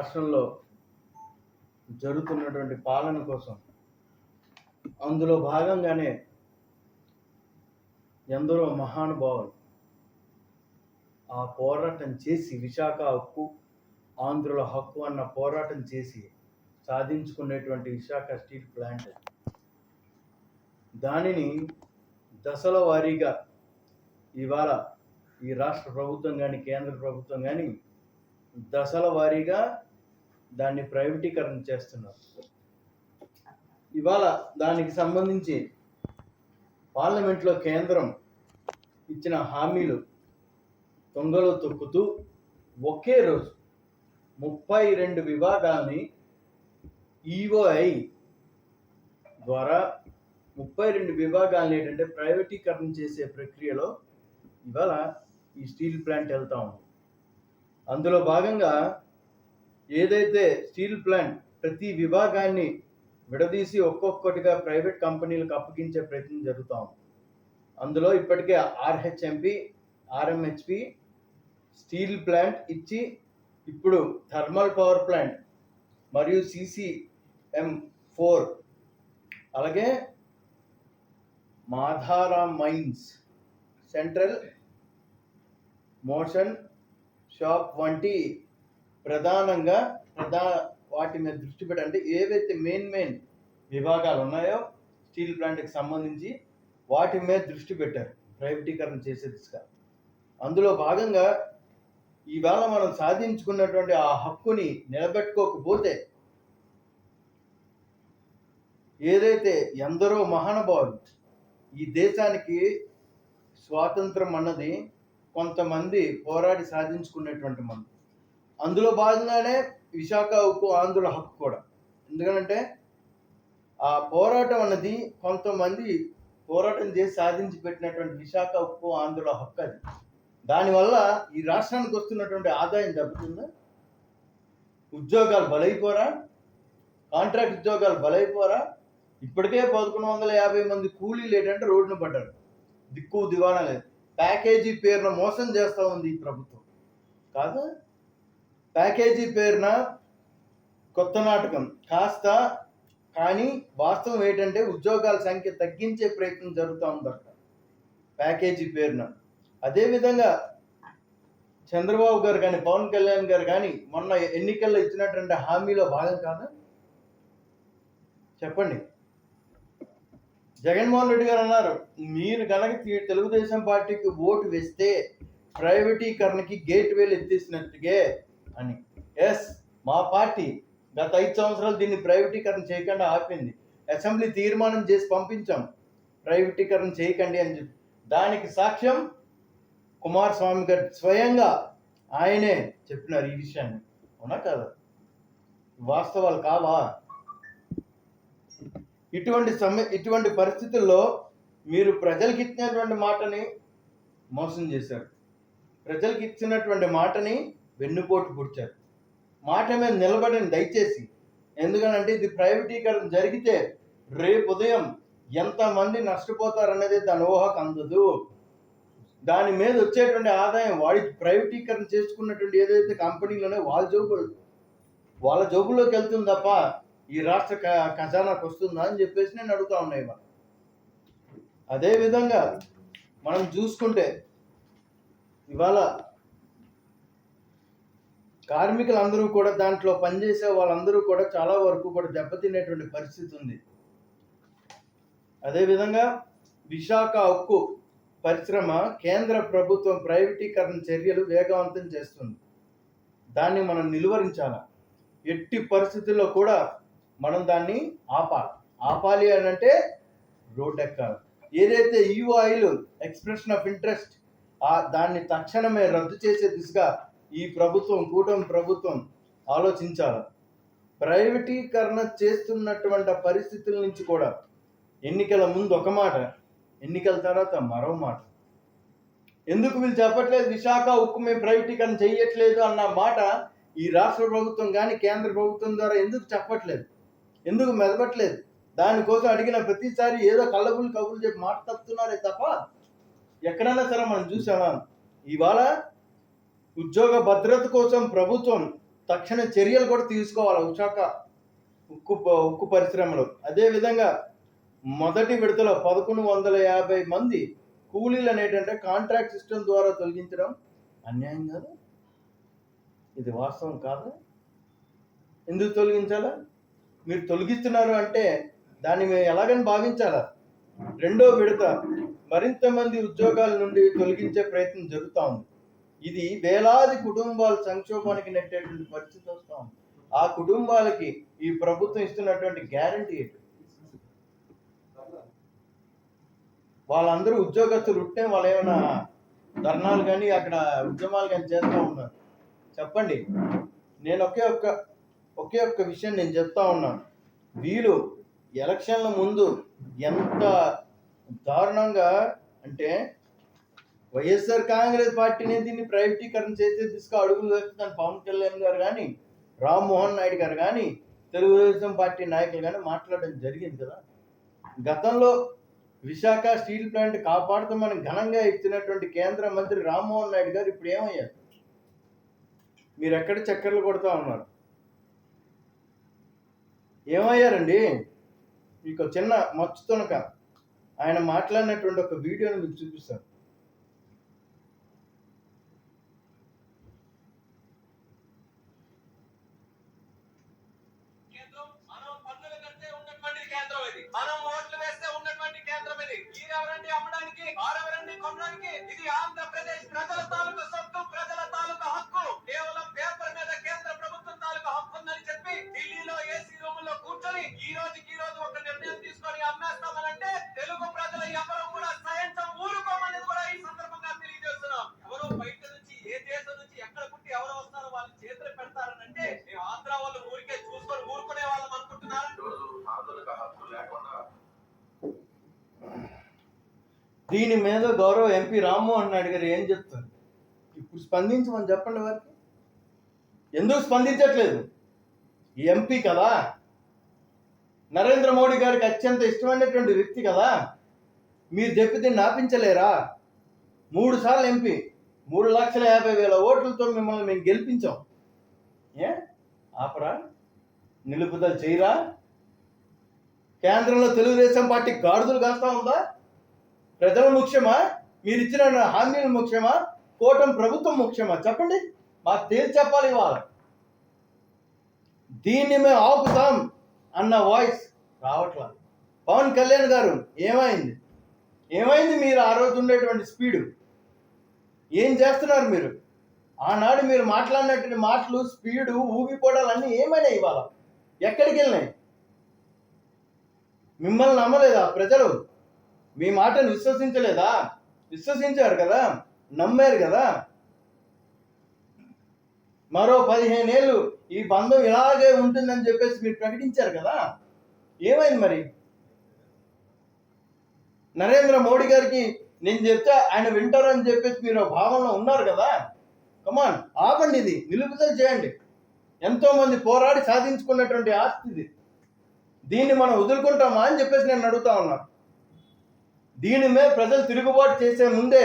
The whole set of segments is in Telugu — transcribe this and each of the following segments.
రాష్ట్రంలో జరుగుతున్నటువంటి పాలన కోసం అందులో భాగంగానే ఎందరో మహానుభావులు ఆ పోరాటం చేసి విశాఖ హక్కు ఆంధ్రుల హక్కు అన్న పోరాటం చేసి సాధించుకునేటువంటి విశాఖ స్టీల్ ప్లాంట్ దానిని దశల వారీగా ఇవాళ ఈ రాష్ట్ర ప్రభుత్వం కానీ కేంద్ర ప్రభుత్వం కానీ దశల వారీగా దాన్ని ప్రైవేటీకరణ చేస్తున్నారు. ఇవాళ దానికి సంబంధించి పార్లమెంట్లో కేంద్రం ఇచ్చిన హామీలు తొంగలో తొక్కుతూ ఒకే రోజు ముప్పై రెండు విభాగాల్ని ఈఓఐ ద్వారా ముప్పై రెండు విభాగాలను ఏంటంటే ప్రైవేటీకరణ చేసే ప్రక్రియలో ఇవాళ ఈ స్టీల్ ప్లాంట్ వెళ్తా ఉంది. అందులో భాగంగా ఏదైతే స్టీల్ ప్లాంట్ ప్రతి విభాగాన్ని విడదీసి ఒక్కొక్కటిగా ప్రైవేట్ కంపెనీలకు అప్పగించే ప్రయత్నం జరుగుతూ ఉంది. అందులో ఇప్పటికే ఆర్హెచ్ఎంపి ఆర్ఎంహెచ్పి స్టీల్ ప్లాంట్ ఇచ్చి ఇప్పుడు థర్మల్ పవర్ ప్లాంట్ మరియు సిసిఎం ఫోర్ అలాగే Madhara mines central motion shop వంటి ప్రధానంగా ప్రధా వాటి మీద దృష్టి పెట్టండి. ఏవైతే మెయిన్ మెయిన్ విభాగాలు ఉన్నాయో స్టీల్ ప్లాంట్కి సంబంధించి వాటి మీద దృష్టి పెట్టారు. ప్రైవేటీకరణ చేసే దిశగా. అందులో భాగంగా ఈవేళ మనం సాధించుకున్నటువంటి ఆ హక్కుని నిలబెట్టుకోకపోతే ఏదైతే ఎందరో మహానుభావులు ఈ దేశానికి స్వాతంత్రం అన్నది కొంతమంది పోరాడి సాధించుకునేటువంటి మనం అందులో భాగంగానే విశాఖ ఉక్కు ఆంధ్రుల హక్కు కూడా. ఎందుకంటే ఆ పోరాటం అన్నది కొంతమంది పోరాటం చేసి సాధించి పెట్టినటువంటి విశాఖ ఉక్కు ఆంధ్రుల హక్కు అది. దానివల్ల ఈ రాష్ట్రానికి వస్తున్నటువంటి ఆదాయం దెబ్బతిందా? ఉద్యోగాలు బలైపోరా? కాంట్రాక్ట్ ఉద్యోగాలు బలైపోరా? ఇప్పటికే పదకొండు వందల యాభై మంది కూలీలు ఏంటంటే రోడ్డున పడ్డారు. దిక్కు దివాణా లేదు. ప్యాకేజీ పేరున మోసం చేస్తూ ఉంది ఈ ప్రభుత్వం. కాదా? ప్యాకేజీ పేరున కొత్త నాటకం. కాస్త కానీ వాస్తవం ఏంటంటే ఉద్యోగాల సంఖ్య తగ్గించే ప్రయత్నం జరుగుతూ ఉందట. ప్యాకేజీ పేరున. అదేవిధంగా చంద్రబాబు గారు కానీ పవన్ కళ్యాణ్ గారు కానీ మొన్న ఎన్నికల్లో ఇచ్చినటువంటి హామీలో భాగం కాదా? చెప్పండి. జగన్మోహన్ రెడ్డి గారు అన్నారు మీరు కనుక తెలుగుదేశం పార్టీకి ఓటు వేస్తే ప్రైవేటీకరణకి గేట్ వేలు ఎత్తేసినట్టుగే అని. ఎస్ మా పార్టీ గత ఐదు సంవత్సరాలు దీన్ని ప్రైవేటీకరణ చేయకుండా ఆపింది. అసెంబ్లీ తీర్మానం చేసి పంపించాం. ప్రైవేటీకరణ చేయకండి అని చెప్పి. దానికి సాక్ష్యం కుమారస్వామి గారు స్వయంగా ఆయనే చెప్పినారు ఈ విషయాన్ని. అవునా కదా? వాస్తవాలు కావా? ఇటువంటి సమయ ఇటువంటి పరిస్థితుల్లో మీరు ప్రజలకు ఇచ్చినటువంటి మాటని మోసం చేశారు. ప్రజలకు ఇచ్చినటువంటి మాటని వెన్నుపోటు పుడిచారు. మాట మీద నిలబడని దయచేసి ఎందుకనంటే ఇది ప్రైవేటీకరణ జరిగితే రేపు ఉదయం ఎంతమంది నష్టపోతారనేది దాని ఊహకు అందదు. దాని మీద వచ్చేటువంటి ఆదాయం వాడి ప్రైవేటీకరణ చేసుకున్నటువంటి ఏదైతే కంపెనీలోనే వాళ్ళ జోబు వాళ్ళ జోబులోకి వెళ్తుంది తప్ప ఈ రాష్ట్ర క- ఖజానాకు వస్తుందా అని చెప్పేసి నేను అడుగుతా ఉన్నాయి ఇవాళ. అదేవిధంగా మనం చూసుకుంటే ఇవాళ కార్మికులందరూ కూడా దాంట్లో పనిచేసే వాళ్ళందరూ కూడా చాలా వరకు కూడా దెబ్బతినేటువంటి పరిస్థితి ఉంది. అదేవిధంగా విశాఖ ఉక్కు పరిశ్రమ కేంద్ర ప్రభుత్వం ప్రైవేటీకరణ చర్యలు వేగవంతం చేస్తుంది. దాన్ని మనం నిలువరించాల. ఎట్టి పరిస్థితుల్లో కూడా మనం దాన్ని ఆపాలి. ఆపాలి అని అంటే రోడ్ ఎక్కాలి ఏదైతే ఈఓ ఆయిల్ ఎక్స్ప్రెషన్ ఆఫ్ ఇంట్రెస్ట్ ఆ దాన్ని తక్షణమే రద్దు చేసే దిశగా ఈ ప్రభుత్వం కూటమి ప్రభుత్వం ఆలోచించాలి. ప్రైవేటీకరణ చేస్తున్నటువంటి పరిస్థితుల నుంచి కూడా ఎన్నికల ముందు ఒక మాట ఎన్నికల తర్వాత మరో మాట. ఎందుకు వీళ్ళు చెప్పట్లేదు? విశాఖ ఉక్కు మేము ప్రైవేటీకరణ చేయట్లేదు అన్న మాట ఈ రాష్ట్ర ప్రభుత్వం కానీ కేంద్ర ప్రభుత్వం ద్వారా ఎందుకు చెప్పట్లేదు? ఎందుకు మెదపట్లేదు? దానికోసం అడిగిన ప్రతిసారి ఏదో కళ్ళబుల్ కబుర్లు చెప్పి మాట తప్పుతున్నారే తప్ప ఎక్కడైనా సరే మనం చూసామా? ఇవాళ ఉద్యోగ భద్రత కోసం ప్రభుత్వం తక్షణ చర్యలు కూడా తీసుకోవాలి విశాఖ ఉక్కు ఉక్కు పరిశ్రమలో. అదేవిధంగా మొదటి విడతలో పదకొండు వందల యాభై మంది కూలీలు అనేటంటే కాంట్రాక్ట్ సిస్టమ్ ద్వారా తొలగించడం అన్యాయం కాదు? ఇది వాస్తవం కాదు? ఎందుకు తొలగించాలా? మీరు తొలగిస్తున్నారు అంటే దాన్ని మేము ఎలాగని భావించాలా? రెండో విడత మరింత మంది ఉద్యోగాల నుండి తొలగించే ప్రయత్నం జరుగుతూ ఉంది. ఇది వేలాది కుటుంబాల సంక్షోభానికి నెట్టేటువంటి పరిస్థితి వస్తూ ఉంది. ఆ కుటుంబాలకి ఈ ప్రభుత్వం ఇస్తున్నటువంటి గ్యారంటీ ఏంటి? వాళ్ళందరూ ఉద్యోగస్తులు ఉంటే వాళ్ళు ఏమైనా ధర్నాలు కానీ అక్కడ ఉద్యమాలు కానీ చేస్తూ ఉన్నారు. చెప్పండి. నేను ఒకే ఒక్క ఒకే ఒక్క విషయం నేను చెప్తా ఉన్నాను. వీళ్ళు ఎలక్షన్ల ముందు ఎంత దారుణంగా అంటే వైఎస్ఆర్ కాంగ్రెస్ పార్టీని దీన్ని ప్రైవేటీకరణ చేసే దిశగా అడుగులు వేస్తున్న పవన్ కళ్యాణ్ గారు కానీ రామ్మోహన్ నాయుడు గారు కానీ తెలుగుదేశం పార్టీ నాయకులు కానీ మాట్లాడడం జరిగింది కదా. గతంలో విశాఖ స్టీల్ ప్లాంట్ కాపాడుతామని ఘనంగా ఇచ్చినటువంటి కేంద్ర మంత్రి రామ్మోహన్ నాయుడు గారు ఇప్పుడు ఏమయ్యారు? మీరు ఎక్కడ చక్కర్లు కొడతా ఉన్నారు? ఏమయ్యారండి? మీకు చిన్న మచ్చుతునక. ఆయన మాట్లాడినటువంటి ఒక వీడియోని మీకు చూపిస్తాను. కేంద్రం మనం పన్నులు కడితే ఉన్నటువంటి కేంద్రం ఇది. మనం ఓట్లు వేస్తే ఉన్నటువంటి కేంద్రం ఇది. ఈరెవరండి అమ్మడానికి? ఆరెవరండి కొనడానికి? ఇది ఆంధ్రప్రదేశ్ ప్రజల తాలూకు సొత్తు ప్రజల తాలూకు హక్కు కేవలం పేపర్ మీద కేంద్ర ప్రభుత్వం తాలూకు హక్కు ఉందని చెప్పి ఢిల్లీలో ఏసీ రూమ్లో కూర్చొని ఈ రోజుకి ఈ రోజు ఒక నిర్ణయం తీసుకొని అమ్మేస్తామనంటే తెలుగు ప్రజలు ఎవరు కూడా సహించం ఊరుకోమనేది కూడా ఈ సందర్భంగా తెలియజేస్తున్నాం ఎవరో బయట నుంచి ఏ దేశం నుంచి ఎక్కడ పుట్టి ఎవరు వస్తారో వాళ్ళు చేతులు పెడతారనంటే మేము ఆంధ్ర వాళ్ళు ఊరికే చూసుకొని ఊరుకునే వాళ్ళం అనుకుంటున్నారా ఈరోజు ఆందోళనకు హక్కు లేకుండా దీని మీద గౌరవ ఎంపీ రామ్మోహన్ నాయుడు గారు ఏం చెప్తారు? ఇప్పుడు స్పందించమని చెప్పండి వారికి ఎందుకు స్పందించట్లేదు? ఎంపీ కదా? నరేంద్ర మోడీ గారికి అత్యంత ఇష్టమైనటువంటి వ్యక్తి కదా? మీరు చెప్పి దీన్ని ఆపించలేరా? మూడు సార్లు ఎంపీ మూడు లక్షల యాభై వేల ఓట్లతో మిమ్మల్ని మేము గెలిపించాం. ఏ? ఆపరా? నిలుపుదల చేయరా? కేంద్రంలో తెలుగుదేశం పార్టీ గాడుదలు కాస్తా ఉందా? ప్రజలు ముఖ్యమా మీరు ఇచ్చిన హామీలు ముఖ్యమా కూటమి ప్రభుత్వం ముఖ్యమా చెప్పండి. మాకు తేల్చి చెప్పాలి ఇవాళ. దీన్ని మేము ఆపుతాం అన్న వాయిస్ రావట్లా. పవన్ కళ్యాణ్ గారు ఏమైంది? ఏమైంది మీరు ఆ రోజు ఉండేటువంటి స్పీడు? ఏం చేస్తున్నారు మీరు? ఆనాడు మీరు మాట్లాడినటువంటి మాటలు స్పీడు ఊగిపోవడాలు అన్నీ ఏమైనాయి ఇవాళ? ఎక్కడికి వెళ్ళినాయి మిమ్మల్ని నమ్మలేదా ప్రజలు? మీ మాటను విశ్వసించలేదా? విశ్వసించారు కదా? నమ్మారు కదా? మరో పదిహేనేళ్ళు ఈ బంధం ఇలాగే ఉంటుందని చెప్పేసి మీరు ప్రకటించారు కదా? ఏమైంది మరి? నరేంద్ర మోడీ గారికి నేను చెప్తే ఆయన వింటారని అని చెప్పేసి మీరు భావనలో ఉన్నారు కదా? కమాన్ ఆపండి ఇది. నిలుపుదల చేయండి. ఎంతో మంది పోరాడి సాధించుకున్నటువంటి ఆస్తి ఇది. దీన్ని మనం వదులుకుంటామా అని చెప్పేసి నేను అడుగుతా ఉన్నాను దీని మీద ప్రజలు తిరుగుబాటు చేసే ముందే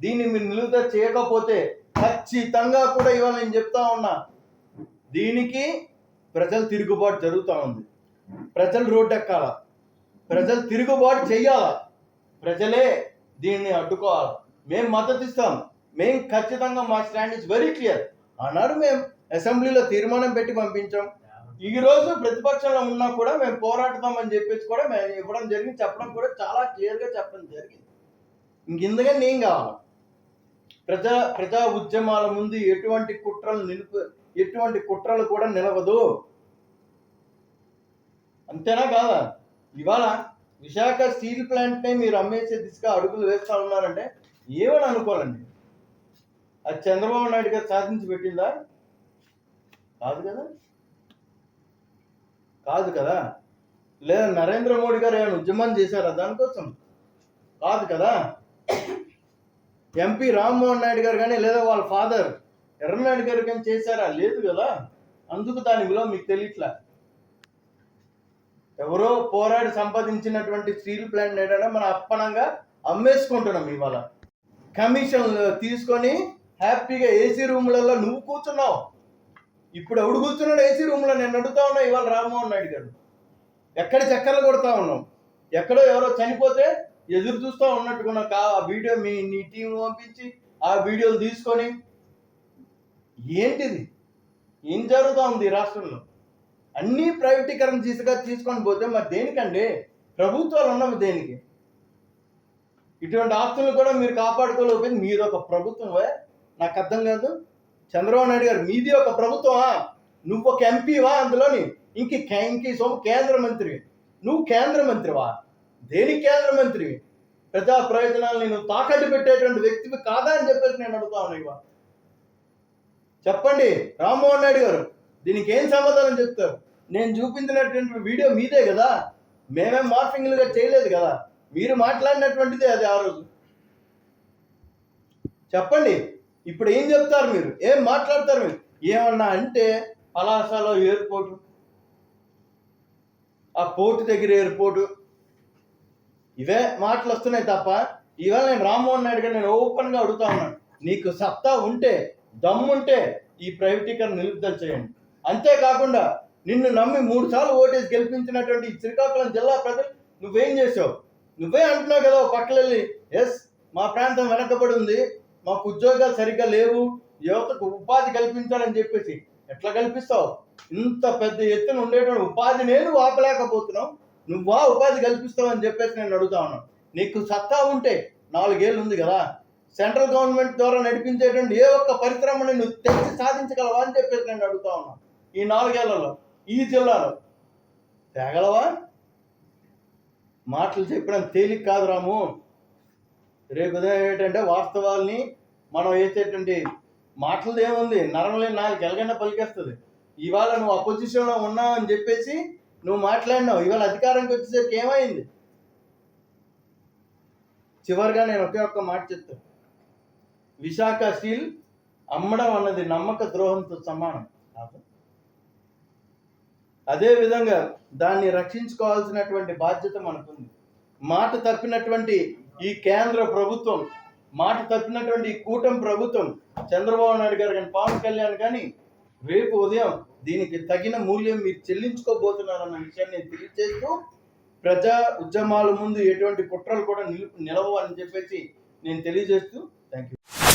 దీన్ని మీరు నిలుపుదల చేయకపోతే ఖచ్చితంగా కూడా ఇవాళ నేను చెప్తా ఉన్నా దీనికి ప్రజలు తిరుగుబాటు జరుగుతూ ఉంది. ప్రజలు రోడ్డు ఎక్కాల ప్రజలు తిరుగుబాటు చెయ్యాల? ప్రజలే దీన్ని అడ్డుకోవాలి. మేము మద్దతు ఇస్తాం. మేము ఖచ్చితంగా మా స్టాండ్ ఇస్ వెరీ క్లియర్. అన్నారు మేము అసెంబ్లీలో తీర్మానం పెట్టి పంపించాం. ఈ రోజు ప్రతిపక్షంలో ఉన్నా కూడా మేము పోరాడతామని చెప్పేసి కూడా మేము ఇవ్వడం జరిగింది చెప్పడం కూడా చాలా క్లియర్గా చెప్పడం జరిగింది. ఇంక ఇందుకని ఏం కావాలి. ప్రజా ప్రజా ఉద్యమాల ముందు ఎటువంటి కుట్రలు నిలుపు ఎటువంటి కుట్రలు కూడా నిలవదు. అంతేనా కాదా? ఇవాళ విశాఖ స్టీల్ ప్లాంట్ని మీరు అమ్మేసే దిశగా అడుగులు వేస్తా ఉన్నారంటే ఏమని అనుకోవాలండి? అది చంద్రబాబు నాయుడు గారు సాధించి పెట్టిందా? కాదు కదా. కాదు కదా? లేదా నరేంద్ర మోడీ గారు ఏమైనా ఉద్యమం చేశారా దానికోసం? కాదు కదా? ఎంపీ రామ్మోహన్ నాయుడు గారు కానీ లేదా వాళ్ళ ఫాదర్ ఎర్రనాయుడు గారు కానీ చేశారా? లేదు కదా? అందుకు దాని విలువ మీకు తెలియట్లా? ఎవరో పోరాడి సంపాదించినటువంటి స్టీల్ ప్లాంట్ ఏంటంటే మన అప్పనంగా అమ్మేసుకుంటున్నాం ఇవాళ. కమిషన్ తీసుకొని హ్యాపీగా ఏసీ రూమ్లలో నువ్వు కూర్చున్నావు. ఇప్పుడు ఎవడు కూర్చున్నాడు ఏసీ రూమ్లో నేను అడుగుతా ఉన్నా ఇవాళ రామ్మోహన్ నాయుడు గారు. ఎక్కడ చక్కర్లు కొడతా ఉన్నాం? ఎక్కడో ఎవరో చనిపోతే ఎదురు చూస్తూ ఉన్నట్టుకున్న కా ఆ వీడియో మీ నీ టీం పంపించి ఆ వీడియోలు తీసుకొని ఏంటిది? ఏం జరుగుతూ ఉంది రాష్ట్రంలో? అన్నీ ప్రైవేటీకరణ తీసుగా తీసుకొని పోతే మరి దేనికండి? ప్రభుత్వాలు ఉన్నవి దేనికి? ఇటువంటి ఆస్తులను కూడా మీరు కాపాడుకోలేకపోయింది. మీరు ఒక ప్రభుత్వమే నాకు అర్థం కాదు. చంద్రబాబు నాయుడు గారు మీది ఒక ప్రభుత్వమా? నువ్వు ఒక ఎంపీవా అందులోని? ఇంక కే- ఇంక సొమ్ము కేంద్ర మంత్రి. నువ్వు కేంద్ర మంత్రివా? దేనికి కేంద్ర మంత్రి ప్రజా ప్రయోజనాలు నేను తాకట్టు పెట్టేటువంటి వ్యక్తివి కాదా అని చెప్పేసి నేను అడుగుతా ఉన్నా చెప్పండి రామ్మోహన్ నాయుడు గారు దీనికి ఏం సమాధానం చెప్తారు? నేను చూపించినటువంటి వీడియో మీదే కదా? మేమేం మార్ఫింగ్లుగా చేయలేదు కదా? మీరు మాట్లాడినటువంటిదే అది ఆ రోజు. చెప్పండి. ఇప్పుడు ఏం చెప్తారు మీరు? ఏం మాట్లాడతారు మీరు? ఏమన్నా అంటే పలాసలో ఎయిర్పోర్టు ఆ పోర్టు దగ్గర ఎయిర్పోర్టు ఇవే మాటలు వస్తున్నాయి తప్ప ఇవాళ నేను రామ్మోహన్ నాయుడు గారు నేను ఓపెన్గా అడుగుతా ఉన్నాను. నీకు సత్తా ఉంటే దమ్ముంటే ఈ ప్రైవేటీకరణ నిలుపుదల చేయండి. అంతేకాకుండా నిన్ను నమ్మి మూడు సార్లు ఓటేసి గెలిపించినటువంటి ఈ శ్రీకాకుళం జిల్లా ప్రజలు నువ్వేం చేసావు? నువ్వే అంటున్నావు కదా ఓ వెళ్ళి ఎస్ మా ప్రాంతం వెనకబడి ఉంది మాకు ఉద్యోగాలు సరిగ్గా లేవు యువతకు ఉపాధి కల్పించాలని చెప్పేసి ఎట్లా కల్పిస్తావు? ఇంత పెద్ద ఎత్తున ఉండేటువంటి ఉపాధి నేను ఆపలేకపోతున్నావు నువ్వా ఉపాధి కల్పిస్తావు అని చెప్పేసి నేను అడుగుతా ఉన్నాను నీకు సత్తా ఉంటే నాలుగేళ్ళు ఉంది కదా సెంట్రల్ గవర్నమెంట్ ద్వారా నడిపించేటువంటి ఏ ఒక్క పరిశ్రమని నువ్వు తెచ్చి సాధించగలవా అని చెప్పేసి నేను అడుగుతా ఉన్నాను ఈ నాలుగేళ్ళలో ఈ జిల్లాలో తేగలవా? మాటలు చెప్పడం తేలిక కాదు రాము. రేపు ఉదయం ఏంటంటే వాస్తవాల్ని మనం వేసేటువంటి మాటలది ఏముంది నరంలేని నాలుగు ఎలాగైనా పలికేస్తుంది. ఇవాళ నువ్వు అపోజిషన్లో ఉన్నావు అని చెప్పేసి నువ్వు మాట్లాడినావు. ఇవాళ అధికారంకి వచ్చేసరికి ఏమైంది? చివరిగా నేను ఒకే ఒక్క మాట చెప్తాను విశాఖ స్టీల్ అమ్మడం అన్నది నమ్మక ద్రోహంతో సమానం కాదు. దాన్ని రక్షించుకోవాల్సినటువంటి బాధ్యత మనకుంది. మాట తప్పినటువంటి ఈ కేంద్ర ప్రభుత్వం మాట తప్పినటువంటి ఈ కూటమి ప్రభుత్వం చంద్రబాబు నాయుడు గారు కానీ పవన్ కళ్యాణ్ కానీ రేపు ఉదయం దీనికి తగిన మూల్యం మీరు చెల్లించుకోబోతున్నారన్న విషయాన్ని నేను తెలియజేస్తూ ప్రజా ఉద్యమాల ముందు ఎటువంటి కుట్రలు కూడా నిలు నిలవని చెప్పేసి నేను తెలియజేస్తూ థ్యాంక్ యూ